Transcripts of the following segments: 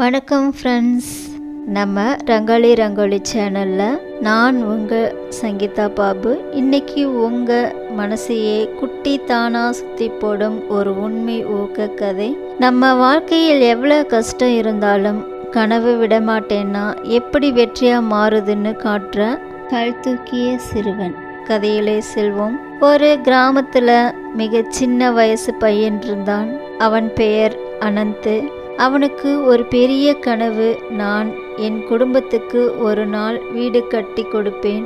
வணக்கம் ஃப்ரெண்ட்ஸ் நம்ம ரங்காளி ரங்கோலி சேனலில் நான் உங்கள் சங்கீதா பாபு. இன்னைக்கு உங்கள் மனசையே குட்டி தானாக சுத்தி போடும் ஒரு உண்மை ஊக்க கதை. நம்ம வாழ்க்கையில் எவ்வளோ கஷ்டம் இருந்தாலும் கனவு விடமாட்டேன்னா எப்படி வெற்றியாக மாறுதுன்னு காட்டுற கல் தூக்கிய சிறுவன். கதையிலே செல்வோம். ஒரு கிராமத்தில் மிக சின்ன வயசு பையன் இருந்தான். அவன் பெயர் அனந்த். அவனுக்கு ஒரு பெரிய கனவு. நான் என் குடும்பத்துக்கு ஒரு நாள் வீடு கட்டி கொடுப்பேன்.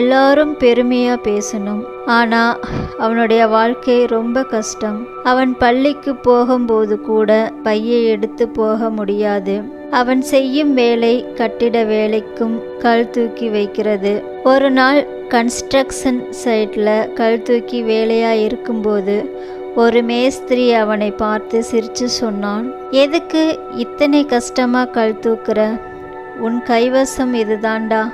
எல்லாரும் பெருமையாக பேசணும். ஆனால் அவனுடைய வாழ்க்கை ரொம்ப கஷ்டம். அவன் பள்ளிக்கு போகும்போது கூட பையை எடுத்து போக முடியாது. அவன் செய்யும் வேலை கட்டிட வேலைக்கும் கல் தூக்கி வைக்கிறது. ஒரு நாள் கன்ஸ்ட்ரக்ஷன் சைட்டில் கல் தூக்கி வேலையாக இருக்கும்போது ஒரு மேஸ்திரி அவனை பார்த்து சிரித்து சொன்னான் எதுக்கு இத்தனை கஷ்டமாக கல் தூக்குற? உன் கைவசம் இதுதாண்டா.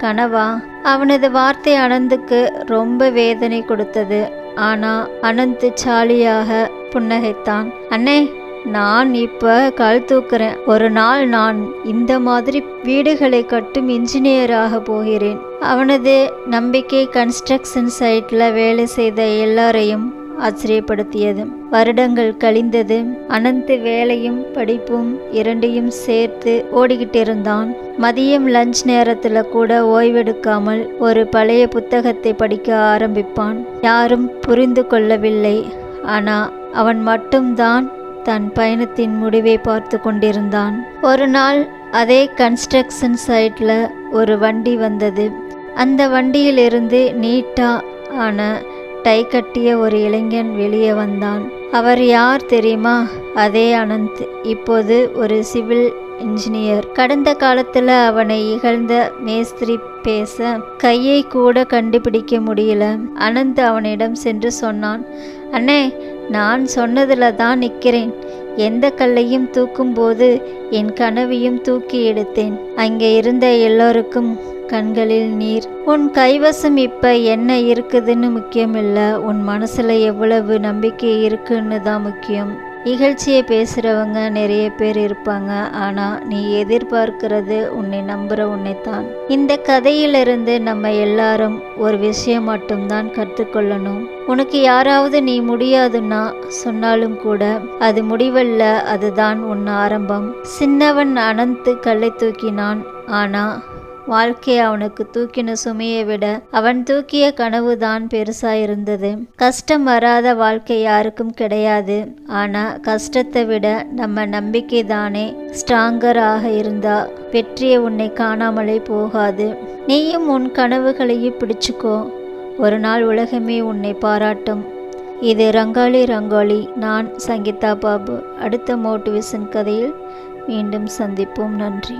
கனவா அவனது வார்த்தை அனந்துக்கு ரொம்ப வேதனை கொடுத்தது. ஆனா அனந்த் சாலியாக புன்னகைத்தான் அண்ணே நான் இப்போ கல் தூக்குறேன். ஒரு நாள் நான் இந்த மாதிரி வீடுகளை கட்டும் இன்ஜினியராக போகிறேன். அவனது நம்பிக்கை கன்ஸ்ட்ரக்ஷன் சைட்டில் வேலை செய்த எல்லாரையும் ஆச்சரியப்படுத்தியது. வருடங்கள் கழிந்தது. அனந்த் வேலையும் படிப்பும் இரண்டையும் சேர்த்து ஓடிக்கிட்டு இருந்தான் மதியம் லஞ்ச் நேரத்தில் கூட ஓய்வெடுக்காமல் ஒரு பழைய புத்தகத்தை படிக்க ஆரம்பிப்பான். யாரும் புரிந்து கொள்ளவில்லை. ஆனால் அவன் மட்டும்தான் தன் பயணத்தின் முடிவை பார்த்து கொண்டிருந்தான். ஒரு நாள் அதே கன்ஸ்ட்ரக்ஷன் சைட்டில் ஒரு வண்டி வந்தது. அந்த வண்டியிலிருந்து நீட்டா ஆன டை கட்டிய ஒரு இளைஞன் வெளியே வந்தான். அவர் யார் தெரியுமா? அதே அனந்த். இப்போது ஒரு சிவில் இன்ஜினியர். கடந்த காலத்தில் அவனை இகழ்ந்த மேஸ்திரி பேச கையை கூட கண்டுபிடிக்க முடியல. அனந்த் அவனிடம் சென்று சொன்னான் அண்ணே நான் சொன்னதில் தான் நிற்கிறேன் எந்த கல்லையும் தூக்கும்போது என் கனவையும் தூக்கி எடுத்தேன். அங்கே இருந்த எல்லோருக்கும் கண்களில் நீர். உன் கைவசம் இப்போ என்ன இருக்குதுன்னு முக்கியம் இல்லை உன் மனசில் எவ்வளவு நம்பிக்கை இருக்குன்னு தான் முக்கியம். இகழ்ச்சியை பேசுகிறவங்க நிறைய பேர் இருப்பாங்க. ஆனால் நீ எதிர்பார்க்கிறது உன்னை நம்புகிற உன்னைத்தான். இந்த கதையிலிருந்து நம்ம எல்லாரும் ஒரு விஷயம் மட்டும்தான் கற்றுக்கொள்ளணும். உனக்கு யாராவது நீ முடியாதுன்னா சொன்னாலும் கூட அது முடிவல்ல அதுதான் உன் ஆரம்பம். சின்னவன் அனந்து கல்லை தூக்கினான். ஆனால் வாழ்க்கை அவனுக்கு தூக்கின சுமையை விட அவன் தூக்கிய கனவுதான் பெருசா இருந்தது கஷ்டம் வராத வாழ்க்கை யாருக்கும் கிடையாது. ஆனா கஷ்டத்தை விட நம்ம நம்பிக்கை தானே ஸ்ட்ராங்கராக இருந்தா வெற்றியை உன்னை காணாமலே போகாது. நீயும் உன் கனவுகளையும் பிடிச்சுக்கோ. ஒரு நாள் உலகமே உன்னை பாராட்டும். இது ரங்காளி ரங்கோலி நான் சங்கீதா பாபு. அடுத்த மோட்டிவேஷன் கதையில் மீண்டும் சந்திப்போம். நன்றி.